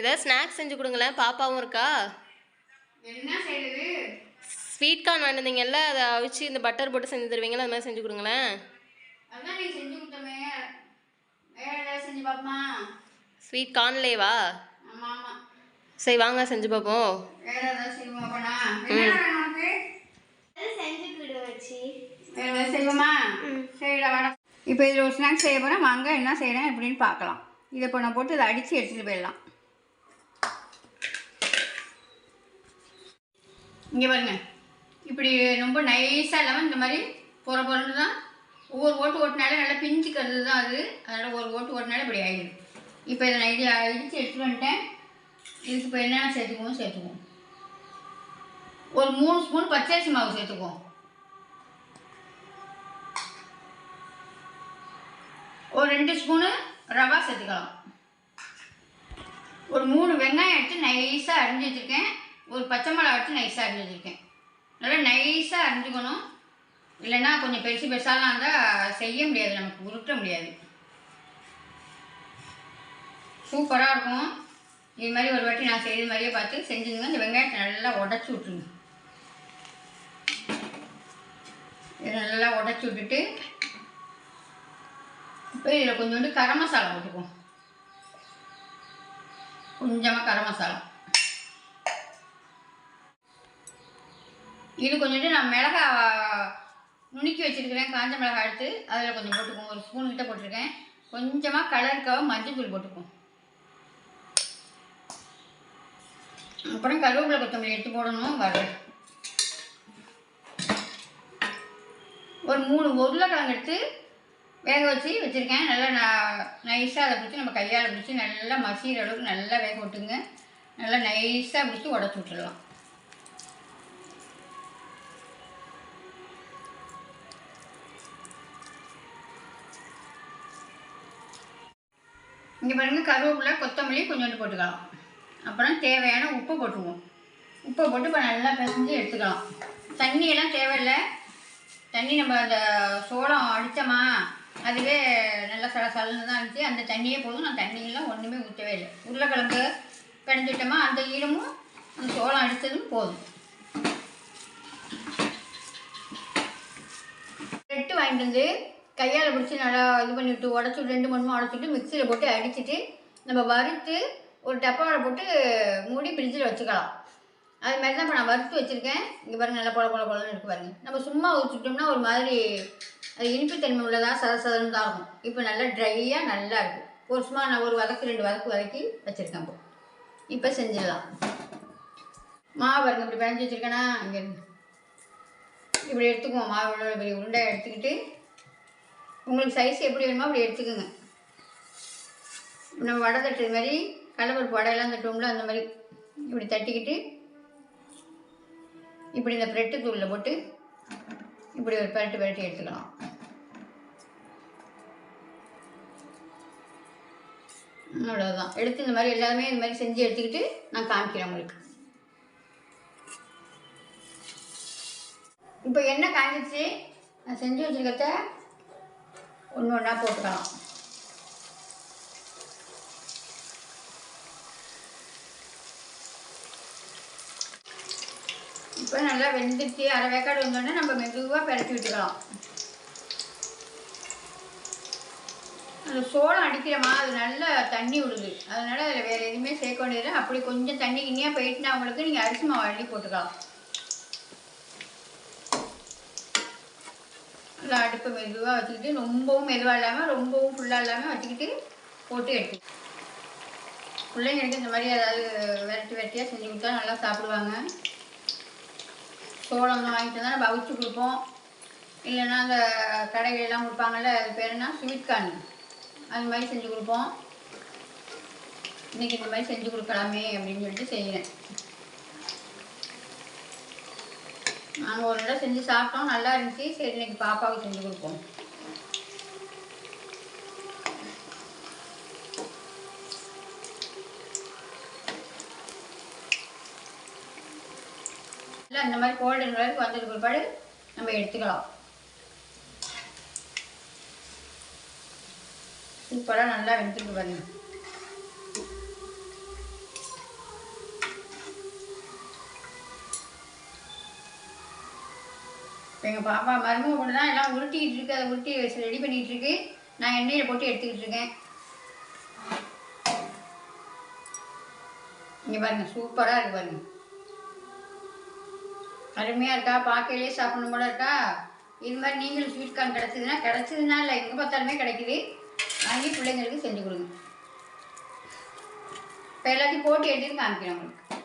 ஏதாவது ஸ்நாக்ஸ் செஞ்சு கொடுங்களேன். பாப்பாவும் இருக்கா? என்ன செய்யுது ஸ்வீட் கார்ன் வாங்கினீங்கல்ல அதை அவிச்சு இந்த பட்டர் போட்டு செஞ்சு தருவீங்களா அது மாதிரி செஞ்சு கொடுங்களேன். ஸ்வீட் கார்ன்லேவா ஆமா ஆமா. சரி வாங்க செஞ்சு பார்ப்போம் இப்போ இதில் ஒரு ஸ்நாக்ஸ் செய்ய போகிறேன் வாங்க என்ன செய்கிறேன் எப்படின்னு பார்க்கலாம். இதை இப்போ நான் போட்டு இதை அடித்து எடுத்துகிட்டு போயிடலாம். இங்கே பாருங்கள் இப்படி ரொம்ப நைஸாக இல்லாமல் இந்த மாதிரி பொற பொருள் தான். ஒவ்வொரு ஓட்டு ஓட்டினாலே நல்லா பிஞ்சுக்கிறது தான் அது. அதனால் ஒரு ஓட்டு ஓட்டினாலே இப்படி ஆகிடுது இப்போ இதை நைட்டி அடித்து எடுத்துகிட்டு வந்துட்டேன். இதுக்கு இப்போ என்னென்ன சேர்த்துக்குவோம் சேர்த்துக்குவோம். ஒரு மூணு ஸ்பூன் பச்சரிசி மாவு சேர்த்துக்குவோம். ஒரு ரெண்டு ஸ்பூனு ரவா சேர்த்துக்கலாம். ஒரு மூணு வெங்காயம் எடுத்து நைஸாக அரிஞ்சு வச்சுருக்கேன். ஒரு பச்சை மிளகா எடுத்து நைஸாக அரிஞ்சு வச்சுருக்கேன் நல்லா நைஸாக அரிஞ்சுக்கணும். இல்லைன்னா கொஞ்சம் பெருசு பெருசாலாம் இருந்தால் செய்ய முடியாது நமக்கு உருட்ட முடியாது. சூப்பராக இருக்கும். இது மாதிரி ஒரு வாட்டி நான் செய்த மாதிரியே பார்த்து செஞ்சுங்க இந்த வெங்காயத்தை நல்லா உடச்சி விட்ருங்க இதை நல்லா உடச்சி விட்டுட்டு இப்போ இதில் கொஞ்சோண்டு கரம் மசாலா போட்டுக்குவோம். கொஞ்சமாக கரம் மசாலா. இது கொஞ்சோண்டு நான் மிளகா நுணுக்கி வச்சுருக்கிறேன். காஞ்ச மிளகா எடுத்து அதில் கொஞ்சம் போட்டுக்குவோம். ஒரு ஸ்பூன் கிட்ட போட்டிருக்கேன். கொஞ்சமாக கலருக்காக மஞ்சள் தூள் போட்டுக்குவோம். அப்புறம் கருவேப்பிலை கொத்தமல்லி எடுத்து போடணும். வர ஒரு மூணு உருளைக்கிழங்கு எடுத்து வேக வச்சு வச்சுருக்கேன். நல்லா நான் நைஸாக அதை பிடிச்சி நம்ம கையால் பிடிச்சி நல்லா மசிகிற அளவுக்கு நல்லா வேக விட்டுங்க. நல்லா நைஸாக பிடிச்சி உடச்சி விட்டுடலாம். இங்கே பாருங்க கருவேப்பிலை கொத்தமல்லி கொஞ்சோண்டு போட்டுக்கலாம். அப்புறம் தேவையான உப்பு போட்டுக்குவோம் உப்பை போட்டு இப்போ நல்லா பிசைஞ்சு எடுத்துக்கலாம். தண்ணியெல்லாம் தேவையில்லை. தண்ணி நம்ம அந்த சோளம் அடித்தோமா அதுவே நல்லா சல சலன்னு தான் இருந்துச்சு. அந்த தண்ணியே போதும். நான் தண்ணியெல்லாம் ஒன்றுமே ஊற்றவே இல்லை. உருளைக்கிழங்கு பிணைஞ்சிட்டோமா அந்த ஈரமும் அந்த சோளம் அடித்ததும் போதும். ரெட்டு வாங்கிட்டு வந்து கையால் பிடிச்சி நல்லா இது பண்ணிவிட்டு உடச்சி ரெண்டு மூணு உடச்சிட்டு மிக்சியில் போட்டு அடிச்சிட்டு நம்ம வறுத்து ஒரு டப்பாவில் போட்டு மூடி ஃப்ரிட்ஜில் வச்சுக்கலாம். அது மாதிரி தான் இப்போ நான் வறுத்து வச்சுருக்கேன். இங்கே பாருங்கள் நல்லா பொல பொல பொலன்னு இருக்கு பாருங்கள் நம்ம சும்மா ஊற்றிட்டோம்னா ஒரு மாதிரி அது இனிப்புத்தன்மை உள்ளதாக சத சதன்னு தான் இருக்கும். இப்போ நல்லா ட்ரையாக நல்லா இருக்குது ஒரு சும்மா நான் ஒரு வதக்கு ரெண்டு வதக்கு வதக்கி வச்சுருக்கேன் இப்போ. இப்போ செஞ்சிடலாம். மாவு பாருங்க இப்படி பிணைஞ்சி வச்சுருக்கேனா இங்கே இப்படி எடுத்துக்குவோம். மாவு இப்படி பெரிய உருண்டை எடுத்துக்கிட்டு உங்களுக்கு சைஸ் எப்படி வேணுமோ அப்படி எடுத்துக்கோங்க. நம்ம வடை தட்டுறது மாதிரி கடலப்பருப்பு வடையெல்லாம் தட்டுவோம்ல அந்த மாதிரி இப்படி தட்டிக்கிட்டு இப்படி இந்த பிரெட்டு தூளில் போட்டு இப்படி ஒரு பரட்டு பரட்டி எடுத்துக்கலாம். அவ்வளோதான் எடுத்து இந்த மாதிரி எல்லாமே இந்த மாதிரி செஞ்சு எடுத்துக்கிட்டு நான் காமிக்கிறேன் உங்களுக்கு. இப்போ என்ன காஞ்சிச்சு? நான் செஞ்சு வச்சுருக்கத்தை ஒன்று ஒன்றா போட்டுக்கலாம். இப்போ நல்லா வெந்துருச்சு அரை வேக்காடு வந்தோடனே நம்ம மெதுவாக பெரட்டி விட்டுக்கலாம். அந்த சோளம் அடிக்கிறோமா அது நல்லா தண்ணி விடுது. அதனால் அதில் வேறு எதுவுமே சேர்க்க வேண்டியது அப்படி கொஞ்சம் தண்ணி கிண்ணியாக போயிட்டுனா உங்களுக்கு நீங்கள் அரிசி மாவு அள்ளி போட்டுக்கலாம். ஃபுல்லாக அடுப்பை மெதுவாக வச்சுக்கிட்டு ரொம்பவும் மெதுவாக இல்லாமல் ரொம்பவும் ஃபுல்லாக இல்லாமல் வச்சுக்கிட்டு போட்டு எடுத்து பிள்ளைங்களுக்கு இந்த மாதிரி ஏதாவது வெரைட்டி வெரைட்டியாக செஞ்சு கொடுத்தா நல்லா சாப்பிடுவாங்க. சோளம்லாம் வாங்கிட்டு வந்தால் நம்ம அவிச்சு கொடுப்போம். இல்லைன்னா அந்த கடைகளெல்லாம் கொடுப்பாங்கல்ல அது பேர் என்ன? ஸ்வீட் கார்ன் அது மாதிரி செஞ்சு கொடுப்போம். இன்றைக்கி இந்த மாதிரி செஞ்சு கொடுக்கலாமே அப்படின்னு சொல்லிட்டு செய்கிறேன் நாங்கள் ஒரு தடவை செஞ்சு சாப்பிட்டோம். நல்லா இருந்துச்சு. சரி இன்னைக்கு பாப்பாவுக்கு செஞ்சு கொடுப்போம். இல்லை இந்த மாதிரி கோல்டன் கலருக்கு வந்ததுக்கு பிற்பாடு நம்ம எடுத்துக்கலாம். சூப்பராக நல்லா வெந்துட்டு பாருங்க. இப்போ எங்கள் பாப்பா மருமக கொண்டு தான் எல்லாம் உருட்டிக்கிட்டு இருக்கு. அதை உருட்டி ரெடி பண்ணிகிட்டு இருக்கு. நான் எண்ணெயில் போட்டு எடுத்துக்கிட்டு இருக்கேன். இங்கே பாருங்க சூப்பராக இருக்கு பாருங்க. அருமையாக இருக்கா? பார்க்கையிலே சாப்பிடணும் போல இருக்கா? இது மாதிரி நீங்களும் ஸ்வீட் கார்ன் கிடச்சிதுன்னா கிடச்சிதுன்னா இல்லை எங்கே பார்த்தாலுமே கிடைக்குது. வாங்கி பிள்ளைங்களுக்கு செஞ்சு கொடுங்க. இப்போ எல்லாத்தையும் போட்டு எடுத்துன்னு காமிக்கிறேன் உங்களுக்கு.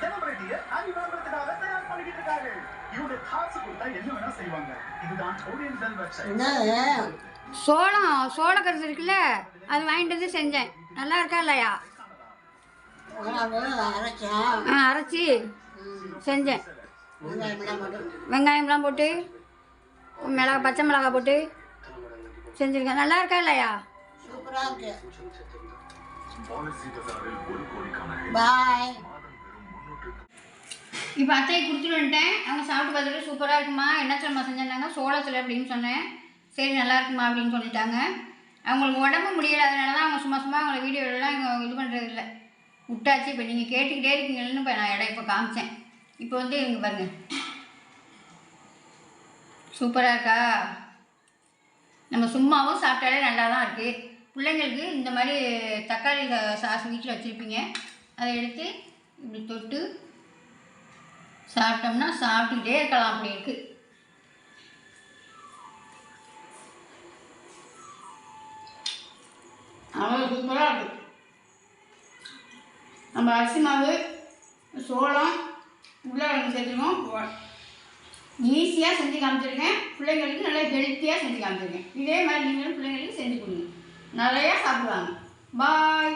செலிபிரிட்டிய அறிமுகப்படுத்துக்காக தயார் பண்ணிக்கிட்டு இருக்காரு இவங்க காசு கொடுத்தா என்ன? வேணா செய்வாங்க இதுதான் ஓரியன்டல் வெப்சைட் சோளம் சோளக்கருது இருக்குல்ல அது வாங்கிட்டு வந்து செஞ்சேன். நல்லா இருக்கா இல்லையா? ஆ அரைச்சி செஞ்சேன். வெங்காயம்லாம் போட்டு மிளகா பச்சை மிளகா போட்டு செஞ்சுருக்கேன். நல்லா இருக்கா இல்லையா? பாய் இப்போ அத்தையை கொடுத்துட்டு வந்துட்டேன். அவங்க சாப்பிட்டு பார்த்துட்டு சூப்பராக இருக்குமா? என்ன சிலமா செஞ்சிருந்தாங்க? சோளத்தில் அப்படின்னு சொன்னேன். சரி நல்லா இருக்குமா அப்படின்னு சொல்லிட்டாங்க. அவங்களுக்கு உடம்பு முடியலாதனால தான் அவங்க சும்மா சும்மா அவங்கள வீடியோலாம் இங்கே இது பண்ணுறது இல்லை விட்டாச்சு. இப்போ நீங்கள் கேட்டுக்கிட்டே இருக்கீங்கன்னு இப்போ நான் இடம் இப்போ காமிச்சேன். இப்போ வந்து இங்கே பாருங்கள் சூப்பராக இருக்கா? நம்ம சும்மாவும் சாப்பிட்டாலே நல்லா தான் இருக்குது பிள்ளைங்களுக்கு இந்த மாதிரி தக்காளி சாஸ் வீட்டில் வச்சுருப்பீங்க. அதை எடுத்து இப்படி தொட்டு சாப்பிட்டோம்னா சாப்பிட்டுக்கிட்டே இருக்கலாம் அப்படி இருக்குது அவ்வளோ சூப்பராக இருக்குது நம்ம அரிசி மாவு சோளம் உருளைக்கிழங்கு செஞ்சுருக்கோம். ஈஸியாக செஞ்சு காமிச்சிருக்கேன். பிள்ளைங்களுக்கு நல்லா ஹெல்த்தியாக செஞ்சு காமிச்சிருக்கேன். இதே மாதிரி நீங்களும் பிள்ளைங்களுக்கு செஞ்சு கொடுங்க. நிறையா சாப்பிடுவாங்க பாய்